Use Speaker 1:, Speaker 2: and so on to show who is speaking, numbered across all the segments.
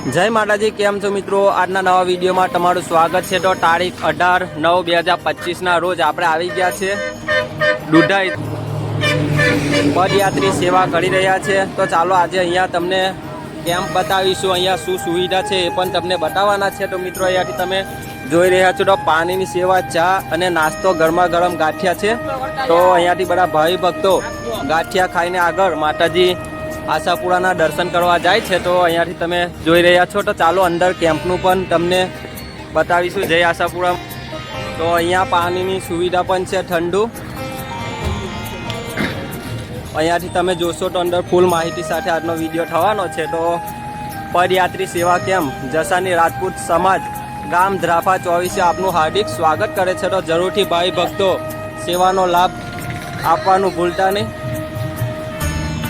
Speaker 1: જય માતાજી, કેમ છો મિત્રો? આજના નવા વિડીયોમાં તમારું સ્વાગત છે. તો તારીખ અઢાર નવ બે હજાર પચીસના રોજ આપણે આવી ગયા છે. દુધાઈ પદયાત્રી સેવા કરી રહ્યા છે. તો ચાલો આજે અહીંયા તમને કેમ્પ બતાવીશું, અહીંયા શું સુવિધા છે એ પણ તમને બતાવવાના છે. તો મિત્રો, અહીંયાથી તમે જોઈ રહ્યા છો, તો પાણીની સેવા, ચા અને નાસ્તો ગરમા ગરમ ગાંઠિયા છે. તો અહીંયાથી બધા ભાઈ ભક્તો ગાંઠિયા ખાઈને આગળ માતાજી આશાપુરાના દર્શન કરવા જાય છે તો અહીંયાથી તમે જોઈ રહ્યા છો તો ચાલો અંદર કેમ્પનું પણ તમને બતાવીશું. જય આશાપુરા. તો અહીંયા પાણીની સુવિધા પણ છે ઠંડુ. અહીંયાથી તમે જોશો તો અંદર ફૂલ માહિતી સાથે આજનો વીડિયો થવાનો છે. તો પદયાત્રી સેવા કેમ્પ, જસાની રાજપૂત સમાજ, ગામ ધ્રાફા ચોવીસે આપનું હાર્દિક સ્વાગત કરે છે. તો જરૂરથી ભાઈ ભક્તો સેવાનો લાભ આપવાનું ભૂલતા નહીં.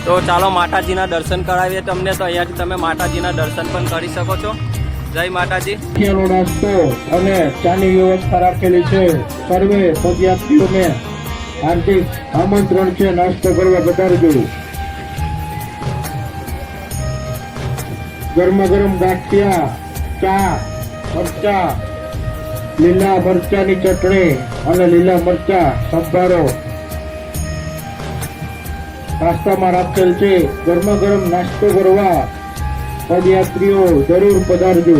Speaker 1: તો ચાલો માતાજીના દર્શન કરાવીએ તમને. તો અહીંયાથી તમે માતાજીના દર્શન પણ કરી શકો છો. જય માતાજી.
Speaker 2: નો નાસ્તો અને ચાની વ્યવસ્થા રાખેલી છે. સર્વે પદયાત્રીઓને હાર્દિક આમંત્રણ છે. નાસ્તો કરવા પધારજો ગરમા ગરમ ગાંઠિયા, ચા, મરચા, લીલા મરચાની ચટણી અને લીલા મરચા, સંભારો. નાસ્તામાં રાખેલ છે. ગરમા ગરમ નાસ્તો કરવા. પદયાત્રીઓ જરૂર પધારજો.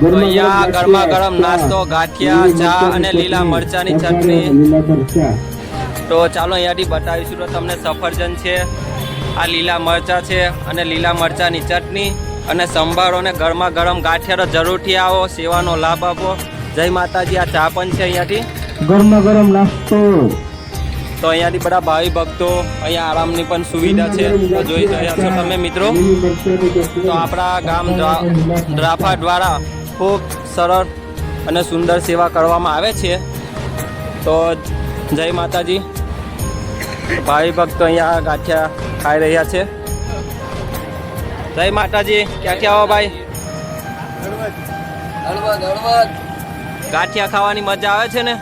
Speaker 1: તો અહીંયા ગરમા ગરમ નાસ્તો ગાંઠિયા ચા અને લીલા મરચાની ચટણી. તો ચાલો અહીંયાથી બતાવીશું તો તમને સફરજન છે આ લીલા મરચા છે અને લીલા મરચાની ચટણી અને સંભારો અને ગરમા ગરમ ગાંઠિયા તો જરૂરથી આવો સેવાનો લાભ આપો. જય માતાજી આ ચા પણ છે અહીંયાથી.
Speaker 2: ગરમા ગરમ નાસ્તો.
Speaker 1: તો અહીંયાથી બધા ભાવિ ભક્તો અહીંયા આરામની પણ સુવિધા છે. તો જોઈ રહ્યા છો તમે મિત્રો. તો આપણા ગામ ડ્રાફા દ્રાફા દ્વારા ખૂબ સરળ અને સુંદર સેવા કરવામાં આવે છે. તો જય માતાજી. ભાવિ ભક્તો અહીંયા ગાંઠિયા ખાઈ રહ્યા છે. જય માતાજી. ક્યાંથી આવો ભાઈ?
Speaker 3: હળવદ હળવદ.
Speaker 1: ગાંઠિયા ખાવાની મજા આવે છે ને?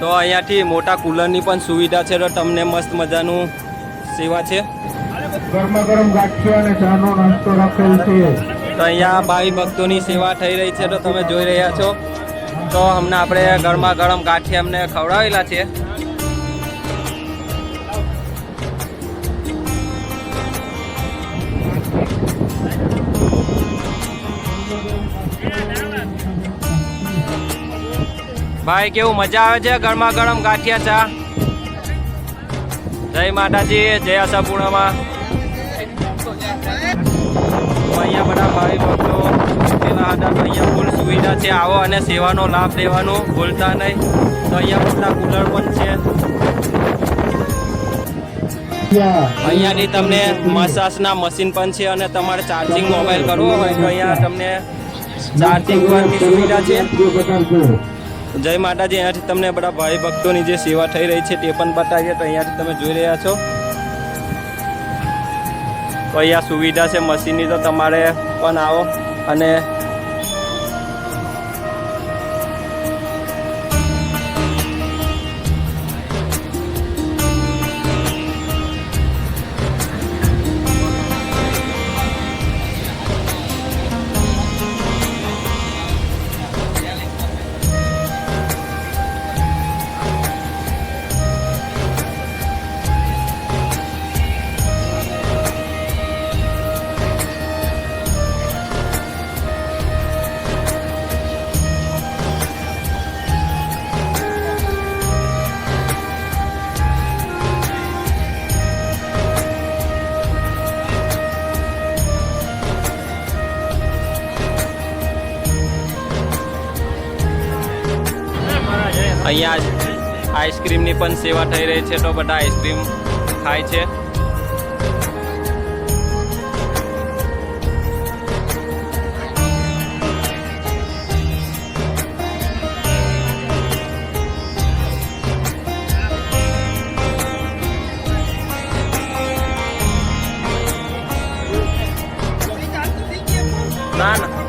Speaker 1: તો અહીંયાથી મોટા કુલરની પણ સુવિધા છે તો તમને મસ્ત મજાનું સેવા છે.
Speaker 2: ગરમા ગરમ ગાંઠિયા અને ચાનો નાસ્તો રાખેલ છે.
Speaker 1: તો અહીંયા ભાવિ ભક્તોની સેવા થઈ રહી છે તો તમે જોઈ રહ્યા છો. તો હમણાં આપણે ગરમા ગરમ ગાંઠિયા અમને ખવડાવેલા છે. ભાઈ, કેવું મજા આવે છે? ગરમા ગરમ ગાંઠિયા ચા? જય માતાજી, જય આશાપૂર્ણમાં અહીંયા બધા ભાઈ ભક્તો પર અહીંયા ફૂલ સુવિધા છે. આવો અને સેવાનો લાભ લેવાનો, ભૂલતા નહીં. તો અહીંયા મોટા કુલર પણ છે. અહીંયાની તમને મસાજના મશીન પણ છે અને તમારે ચાર્જિંગ મોબાઈલ કરવો હોય તો અહીંયા તમને ચાર્જિંગ પરની સુવિધા છે. જય માતાજી, અહીંયાથી તમને બધા ભાઈ ભક્તોની જે સેવા થઈ રહી છે તે પણ બતાવીએ તો અહીંયાથી તમે જોઈ રહ્યા છો. તો અહીંયા સુવિધા છે, મશીનની તો તમારે પણ આવો. અને અહીંયા આઈસ્ક્રીમની પણ સેવા થઈ રહી છે તો બધા આઈસ્ક્રીમ ખાય છે. ના ના.